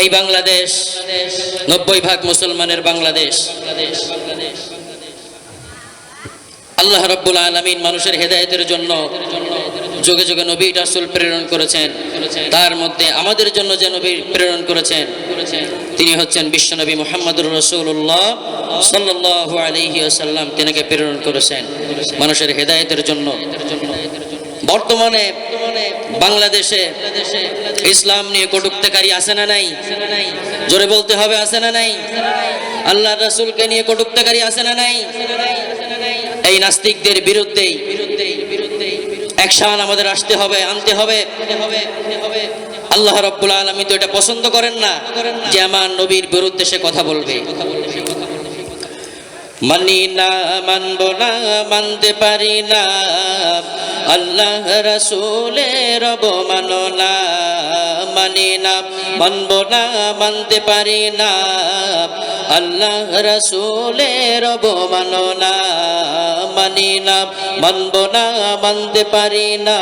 এই বাংলাদেশ, নব্বই ভাগ মুসলমানের বাংলাদেশ। আল্লাহ রব্বুল আলমিন মানুষের হেদায়েতের জন্য, যুগে যুগে নবী রাসূল প্রেরণ করেছেন। তার মধ্যে আমাদের জন্য যে নবী প্রেরণ করেছেন, তিনি হচ্ছেন বিশ্বনবী মোহাম্মদুর রসুল্লাহ সাল্লাহ আলহি আসাল্লাম তিনাকে প্রেরণ করেছেন। মানুষের হেদায়েতের জন্য। বর্তমানে বাংলাদেশে ইসলাম নিয়ে কটুক্তকারী আছে না নাই? জোরে বলতে হবে, আছে না নাই? আল্লাহ রাসূলকে নিয়ে কটুক্তকারী আছে না নাই? এই নাস্তিকদের বিরুদ্ধেই অ্যাকশন আমাদের আসতে হবে, আনতে হবে। আল্লাহ রব্বুল আলমী তো এটা পছন্দ করেন না যে আমার নবীর বিরুদ্ধে সে কথা বলবে। মানি না, মানব না, মানতে পারি না। আল্লাহ রসুলের মানো না মানি না, মানব না, মানতে পারি না। আল্লাহ রসুলের মানো না মানি না, মানব না, মানতে পারি না।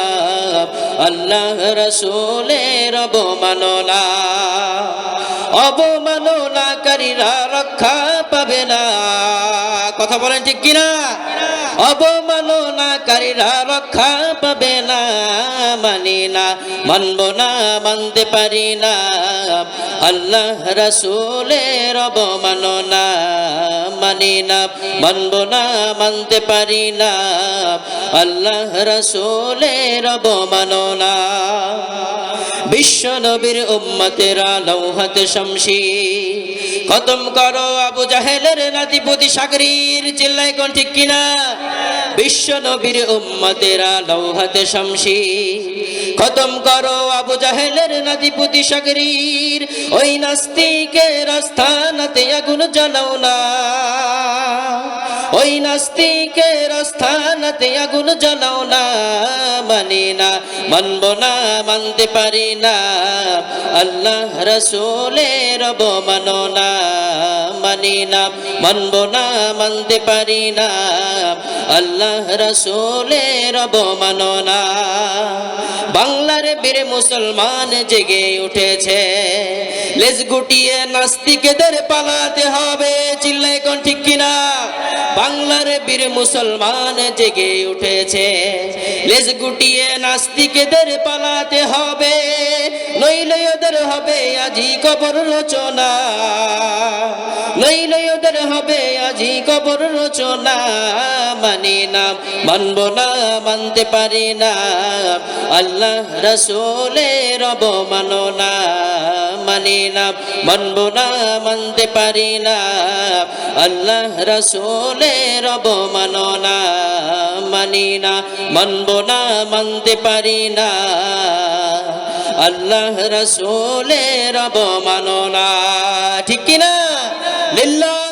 আল্লাহ রসুলের মানো না অবমাননাকারীরা রক্ষা পাবে না। কথা বলেন ঠিক কিনা? অবমাননাকারীরা রক্ষা পাবে না, মানি না, মানব না, মানতে পারি না। আল্লাহ রসুলের অবমাননা, মানি না, মানব না, মানতে পারি না। আল্লাহ রসুলের অবমাননা। বিশ্ব নবীর উম্মতেরা লৌহাতে শামসি, খতম করো আবু জাহেলের নাতিপতি সাগরীর চিল্লাই কোন ঠিক কিনা? বিশ্ব নবীর উম্মতেরা লৌহাতে শামসি। খতম করো আবু জাহেলের নাতিপতি সাগরীর। ওই নাস্তিকের আস্থানাতে আগুন জ্বালাও না। ওই নাস্তিকের স্থানতে আগুন জ্বালাও না। মানি না, মানব না, মানতে পারি না। আল্লাহ রসুলের মানো না মানি না মানব না মানতে পারি না আল্লাহ রসুলের মানো না বাংলার বীর মুসলমান জেগে উঠেছে, লেজ গুটিয়ে নাস্তিকেদের পালাতে হবে চিল্লাই কোন ঠিক কিনা? বাংলার বীর মুসলমান জেগে উঠেছে, লেজ গুটিয়ে নাস্তিকেদের পালাতে হবে, নইলে ওদের হবে আজি কবর রচনা। নইলে ওদের হবে আজি কবর রচনা, মানি না মানব না, মানতে পারি না। আল্লাহ রসুলের অবমাননা, মানি না মানব না, মানতে পারি না। আল্লাহ রসুলের অবমাননা, মানি না মানব না, মানতে পারি না। আল্লাহ রসুলের অবমাননা, ঠিক কিনা? எல்லா